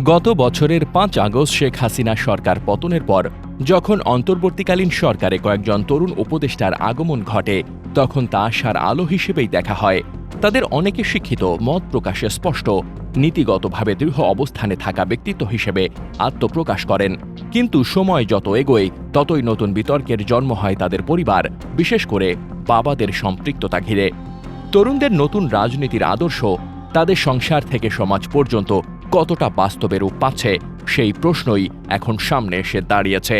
গত বছরের পাঁচ আগস্ট শেখ হাসিনা সরকার পতনের পর, যখন অন্তর্বর্তীকালীন সরকারে কয়েকজন তরুণ উপদেষ্টার আগমন ঘটে, তখন তা আশার আলো হিসেবেই দেখা হয়। তাদের অনেকে শিক্ষিত, মত প্রকাশে স্পষ্ট, নীতিগতভাবে দৃঢ় অবস্থানে থাকা ব্যক্তিত্ব হিসেবে আত্মপ্রকাশ করেন। কিন্তু সময় যত এগোয়, ততই নতুন বিতর্কের জন্ম হয় তাদের পরিবার, বিশেষ করে বাবাদের সম্পৃক্ততা ঘিরে। তরুণদের নতুন রাজনীতির আদর্শ, তাদের সংসার থেকে সমাজ পর্যন্ত কতটা বাস্তবে রূপ পাচ্ছে, সেই প্রশ্নই এখন সামনে এসে দাঁড়িয়েছে।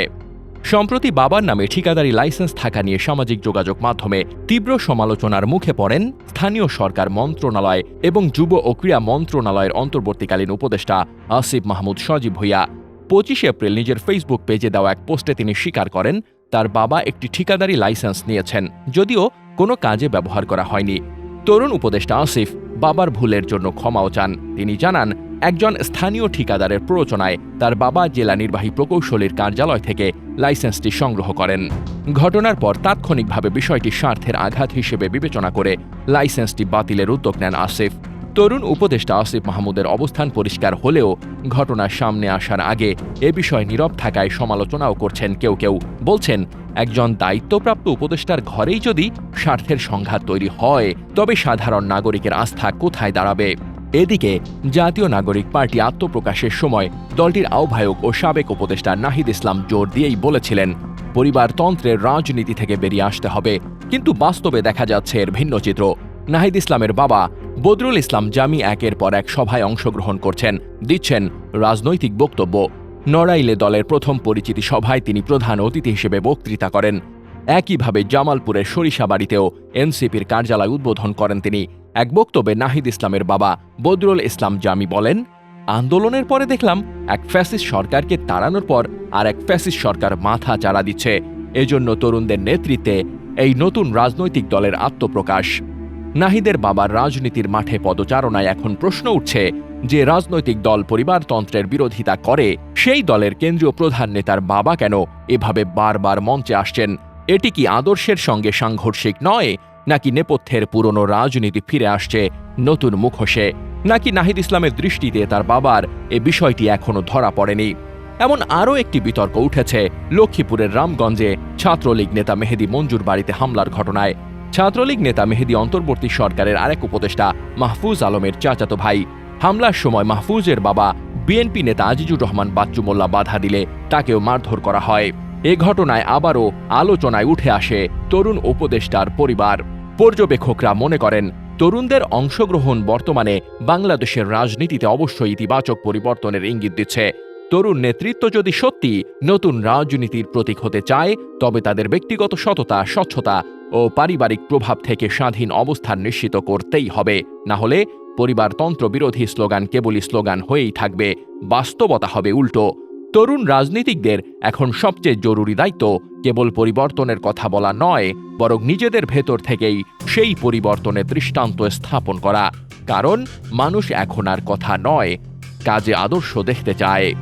সম্প্রতি বাবার নামে ঠিকাদারি লাইসেন্স থাকা নিয়ে সামাজিক যোগাযোগ মাধ্যমে তীব্র সমালোচনার মুখে পড়েন স্থানীয় সরকার মন্ত্রণালয় এবং যুব ও ক্রীড়া মন্ত্রণালয়ের অন্তর্বর্তীকালীন উপদেষ্টা আসিফ মাহমুদ সজীব ভুইয়া। পঁচিশে এপ্রিল নিজের ফেসবুক পেজে দেওয়া এক পোস্টে তিনি স্বীকার করেন, তার বাবা একটি ঠিকাদারি লাইসেন্স নিয়েছেন, যদিও কোনো কাজে ব্যবহার করা হয়নি। তরুণ উপদেষ্টা আসিফ বাবার ভুলের জন্য ক্ষমাও চান। তিনি জানান একজন স্থানীয় ঠিকাদারের প্ররোচনায় তার বাবা জেলা নির্বাহী প্রকৌশলীর কার্যালয় থেকে লাইসেন্সটি সংগ্রহ করেন। ঘটনার পর তাৎক্ষণিকভাবে বিষয়টি স্বার্থের আঘাত হিসেবে বিবেচনা করে লাইসেন্সটি বাতিলের উদ্যোগ নেন আসিফ। তরুণ উপদেষ্টা আসিফ মাহমুদের অবস্থান পরিষ্কার হলেও ঘটনার সামনে আসার আগে এ বিষয়ে নীরব থাকায় সমালোচনাও করছেন কেউ কেউ। বলছেন, একজন দায়িত্বপ্রাপ্ত উপদেষ্টার ঘরেই যদি স্বার্থের সংঘাত তৈরি হয়, তবে সাধারণ নাগরিকের আস্থা কোথায় দাঁড়াবে? এদিকে, জাতীয় নাগরিক পার্টি আত্মপ্রকাশের সময় দলটির আহ্বায়ক ও সাবেক উপদেষ্টা নাহিদ ইসলাম জোর দিয়েই বলেছিলেন পরিবারতন্ত্রের রাজনীতি থেকে বেরিয়ে আসতে হবে, কিন্তু বাস্তবে দেখা যাচ্ছে এর ভিন্ন চিত্র। নাহিদ ইসলামের বাবা বদরুল ইসলাম জামি একের পর এক সভায় অংশগ্রহণ করছেন, দিচ্ছেন রাজনৈতিক বক্তব্য। নড়াইলে দলের প্রথম পরিচিতি সভায় তিনি প্রধান অতিথি হিসেবে বক্তৃতা করেন। একইভাবে জামালপুরের সরিষাবাড়িতেও এনসিপির কার্যালয় উদ্বোধন করেন তিনি। এক বক্তব্যে নাহিদ ইসলামের বাবা বদরুল ইসলাম জামি বলেন, আন্দোলনের পরে দেখলাম এক ফ্যাসিস সরকারকে তাড়ানোর পর আর এক ফ্যাসিস সরকার মাথা চাড়া দিচ্ছে। এজন্য তরুণদের নেতৃত্বে এই নতুন রাজনৈতিক দলের আত্মপ্রকাশ। নাহিদের বাবার রাজনীতির মাঠে পদচারণায় এখন প্রশ্ন উঠছে যে, রাজনৈতিক দল পরিবারতন্ত্রের বিরোধিতা করে, সেই দলের কেন্দ্রীয় প্রধান নেতার বাবা কেন এভাবে বারবার মঞ্চে আসছেন? এটি কি আদর্শের সঙ্গে সাংঘর্ষিক নয় নাকি নেপথ্যের পুরনো রাজনীতি ফিরে আসছে নতুন মুখোশে, নাকি নাহিদ ইসলামের দৃষ্টিতে তার বাবার এ বিষয়টি এখনও ধরা পড়েনি? এমন আরও একটি বিতর্ক উঠেছে লক্ষ্মীপুরের রামগঞ্জে ছাত্রলীগ নেতা মেহেদি মঞ্জুর বাড়িতে হামলার ঘটনায়। ছাত্রলীগ নেতা মেহেদি অন্তর্বর্তী সরকারের আরেক উপদেষ্টা মাহফুজ আলমের চাচাতো ভাই। হামলার সময় মাহফুজের বাবা বিএনপি নেতা আজিজুর রহমান বাচ্চু মোল্লা বাধা দিলে তাকেও মারধর করা হয়। এ ঘটনায় আবারও আলোচনায় উঠে আসে তরুণ উপদেষ্টার পরিবার। পর্যবেক্ষকরা মনে করেন, তরুণদের অংশগ্রহণ বর্তমানে বাংলাদেশের রাজনীতিতে অবশ্যই ইতিবাচক পরিবর্তনের ইঙ্গিত দিচ্ছে। তরুণ নেতৃত্ব যদি সত্যি নতুন রাজনীতির প্রতীক হতে চায়, তবে তাদের ব্যক্তিগত সততা, স্বচ্ছতা ও পারিবারিক প্রভাব থেকে স্বাধীন অবস্থান নিশ্চিত করতেই হবে। না হলে পরিবারতন্ত্র বিরোধী স্লোগান কেবলই স্লোগান হয়েই থাকবে, বাস্তবতা হবে উল্টো। তরুণ রাজনীতিকদের এখন সবচেয়ে জরুরি দায়িত্ব কেবল পরিবর্তনের কথা বলা নয়, বরং নিজেদের ভেতর থেকেই সেই পরিবর্তনের দৃষ্টান্ত স্থাপন করা। কারণ মানুষ এখন আর কথা নয়, কাজে আদর্শ দেখতে চায়।